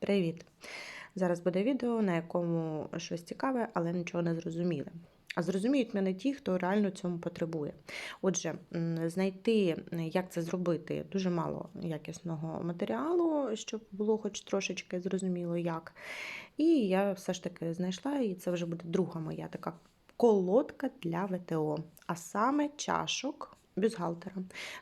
Привіт! Зараз буде відео, на якому щось цікаве, але нічого не зрозуміле. А зрозуміють мене ті, хто реально цьому потребує. Отже, знайти, як це зробити, дуже мало якісного матеріалу, щоб було хоч трошечки зрозуміло як. І я все ж таки знайшла, і це вже буде друга моя така колодка для ВТО, а саме чашок. Бюстгальтера.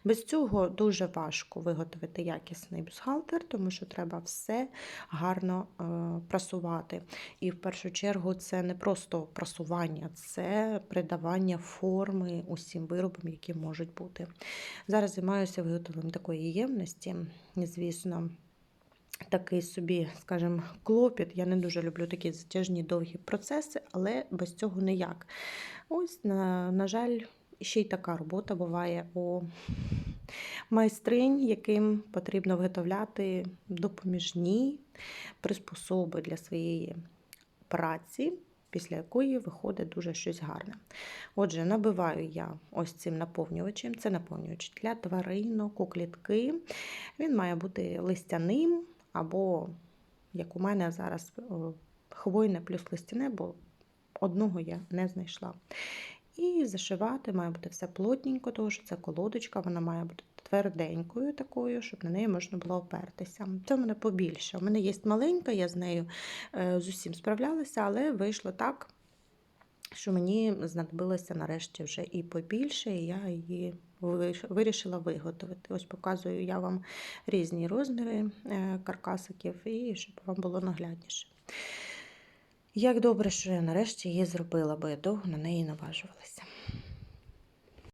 Без цього дуже важко виготовити якісний бюстгальтер, тому що треба все гарно е, прасувати. І в першу чергу це не просто прасування, це придавання форми усім виробам, які можуть бути. Зараз займаюся виготовленням такої ємності, звісно. Такий собі, скажімо, клопіт. Я не дуже люблю такі затяжні довгі процеси, але без цього ніяк. Ось, на, на жаль, ще й така робота буває у майстринь, яким потрібно виготовляти допоміжні приспособи для своєї праці, після якої виходить дуже щось гарне. Отже, набиваю я ось цим наповнювачем. Це наповнювач для тваринок, у клітки. Він має бути листяним або, як у мене зараз, хвойне плюс листяне, бо одного я не знайшла. І зашивати має бути все плотненько, тому що це колодочка, вона має бути тверденькою такою, щоб на неї можна було опертися. Це в мене побільше. У мене є маленька, я з нею е, з усім справлялася, але вийшло так, що мені знадобилося нарешті вже і побільше, і я її вирішила виготовити. Ось показую я вам різні розміри е, каркасиків, і щоб вам було наглядніше. Як добре, що я нарешті її зробила, бо я довго на неї наважувалася.